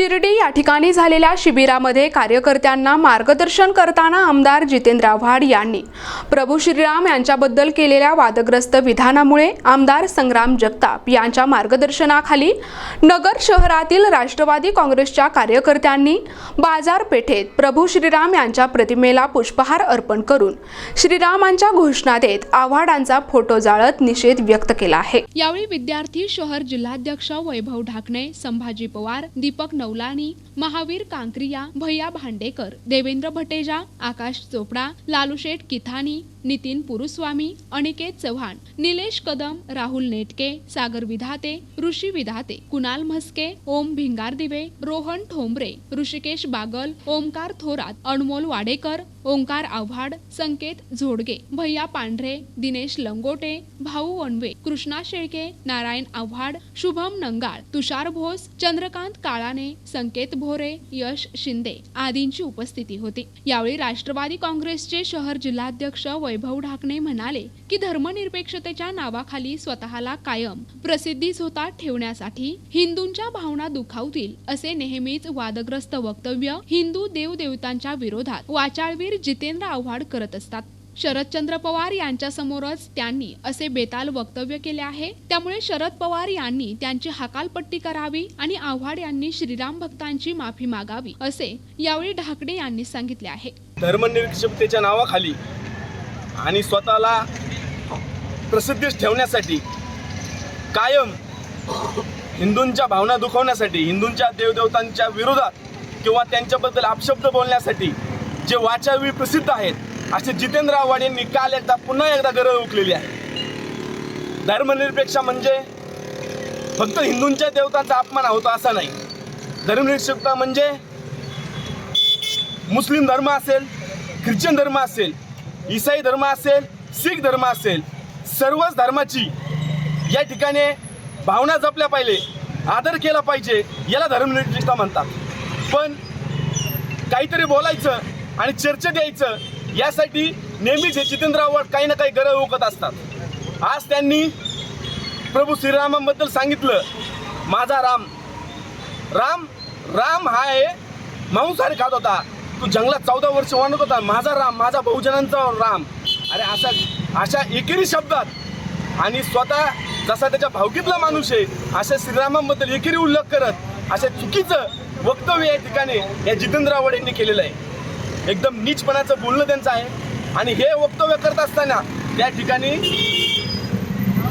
शिर्डी या ठिकाणी झालेल्या शिबिरामध्ये कार्यकर्त्यांना मार्गदर्शन करताना आमदार जितेंद्र आव्हाड यांनी प्रभू श्रीराम यांच्याबद्दल केलेल्या वादग्रस्त विधानामुळे आमदार संग्राम जगताप यांच्या मार्गदर्शनाखाली नगर शहरातील राष्ट्रवादी काँग्रेसच्या कार्यकर्त्यांनी बाजारपेठेत प्रभू श्रीराम यांच्या प्रतिमेला पुष्पहार अर्पण करून श्रीरामांच्या घोषणा देत आव्हाडांचा फोटो जाळत निषेध व्यक्त केला आहे. यावेळी विद्यार्थी शहर जिल्हाध्यक्ष वैभव ढाकणे संभाजी पवार दीपक नवलानी महावीर कांक्रिया भैया भांडेकर देवेंद्र भटेजा आकाश चोपडा लालूशेठ किथानी नितीन पुरुस्वामी अनिकेत चव्हाण निलेश कदम राहुल नेटके सागर विधाते ऋषी विधाते कुणाल म्हस्के ओम भिंगारदिवे रोहन ठोंबरे ऋषिकेश बागल ओमकार थोरात अनमोल वाडेकर ओंकार आव्हाड संकेत झोडगे भैया पांढरे दिनेश लंगोटे भाऊ वनवे कृष्णा शेळके नारायण आव्हाड शुभम नंगाळ तुषार भोस चंद्रकांत काळाने संकेत भोरे यश शिंदे आदींची उपस्थिती होती. यावेळी राष्ट्रवादी काँग्रेसचे शहर जिल्हाध्यक्ष वैभव ढाकणे म्हणाले की धर्मनिरपेक्षतेच्या नावाखाली स्वतःला कायम प्रसिद्धी झोतात ठेवण्यासाठी हिंदूंच्या भावना दुखावतील असे नेहमीच वादग्रस्त वक्तव्य हिंदू देवदेवतांच्या विरोधात वाचाळवीर जितेंद्र आव्हाड करत असतात. शरदचंद्र पवार यांच्या समोरच त्यांनी असे बेताल वक्तव्य केले आहे. त्यामुळे शरद पवार यांनी त्यांची हकालपट्टी करावी आणि आव्हाड यांनी श्रीराम भक्तांची माफी मागावी असे यावेळी ढाकणे यांनी सांगितले आहे. धर्मनिरपेक्षतेच्या नावाखाली आणि स्वतःला प्रसिद्धीस ठेवण्यासाठी कायम हिंदूंच्या भावना दुखवण्यासाठी हिंदूंच्या देवदेवतांच्या विरोधात किंवा त्यांच्याबद्दल अपशब्द बोलण्यासाठी जे वाचावी प्रसिद्ध आहेत असे जितेंद्र आव्हाड यांनी काल एकदा पुन्हा एकदा गरज उकलेली आहे. धर्मनिरपेक्ष म्हणजे फक्त हिंदूंच्या देवतांचा अपमान होतो असा नाही. धर्मनिरपेक्षता म्हणजे मुस्लिम धर्म असेल ख्रिश्चन धर्म असेल इसाई धर्म असेल शीख धर्म असेल सर्वच धर्माची या ठिकाणी भावना जपल्या पाहिजे आदर केला पाहिजे याला धर्मनिरपेक्षता म्हणतात. पण काहीतरी बोलायचं आणि चर्चा द्यायचं यासाठी नेहमीच हे जितेंद्र आव्हाड काही ना काही गरज ओकत असतात. आज त्यांनी प्रभू श्रीरामांबद्दल सांगितलं माझा राम राम राम हा आहे मांसाहारी खात होता. तू जंगलात चौदा वर्ष वाढत होता. माझा राम माझा बहुजनांचा राम. अरे असा अशा एकेरी शब्दात आणि स्वतः जसा त्याच्या भावकीतला माणूस आहे अशा श्रीरामांबद्दल एकेरी उल्लेख करत अशा चुकीचं वक्तव्य या ठिकाणी या जितेंद्र आव्हाड यांनी केलेलं आहे. एकदम नीचपणाचं बोलणं त्यांचं आहे. आणि हे वक्तव्य करत असताना त्या ठिकाणी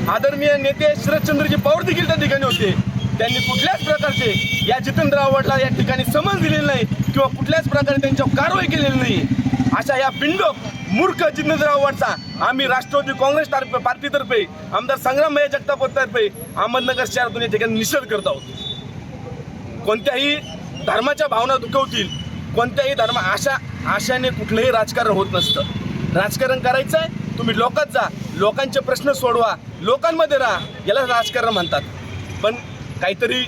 आदरणीय नेते शरदचंद्रजी पवार देखील त्या ठिकाणी होते. त्यांनी कुठल्याच प्रकारचे या जितेंद्र आव्हाडला या ठिकाणी समज दिलेली नाही. किंवा कुठल्याच प्रकारे त्यांच्यावर कारवाई केलेली नाही. अशा या बिंडोक मूर्ख जितेंद्र आव्हाडचा आम्ही राष्ट्रवादी काँग्रेस तर्फे पार्टीतर्फे आमदार संग्रामभाई जगतापतर्फे अहमदनगर शहरातून या ठिकाणी निषेध करत आहोत. कोणत्याही धर्माच्या भावना दुखवतील कोणत्याही धर्म आशा आशाने कुठलंही राजकारण होत नसतं. राजकारण करायचं आहे तुम्ही लोकात जा लोकांचे प्रश्न सोडवा लोकांमध्ये राहा याला राजकारण म्हणतात. पण काहीतरी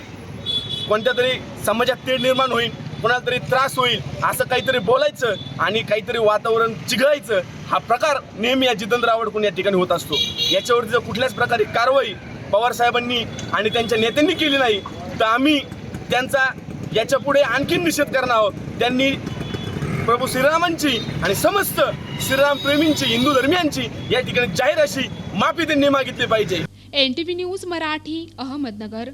कोणत्या तरी समाजात तेढ निर्माण होईल कोणाला तरी त्रास होईल असं काहीतरी बोलायचं आणि काहीतरी वातावरण चिघळायचं हा प्रकार नेहमी या जितेंद्र आवडकून या ठिकाणी होत असतो. याच्यावरती जर कुठल्याच प्रकारे कारवाई पवार साहेबांनी आणि त्यांच्या नेत्यांनी केली नाही तर आम्ही त्यांचा याच्यापुढे आणखीन निषेध करणार आहोत. त्यांनी प्रभू श्रीरामांची आणि समस्त श्रीराम प्रेमींची हिंदू धर्मियांची या ठिकाणी जाहीर अशी माफी त्यांनी मागितली पाहिजे. N T news Marathi Ahmednagar.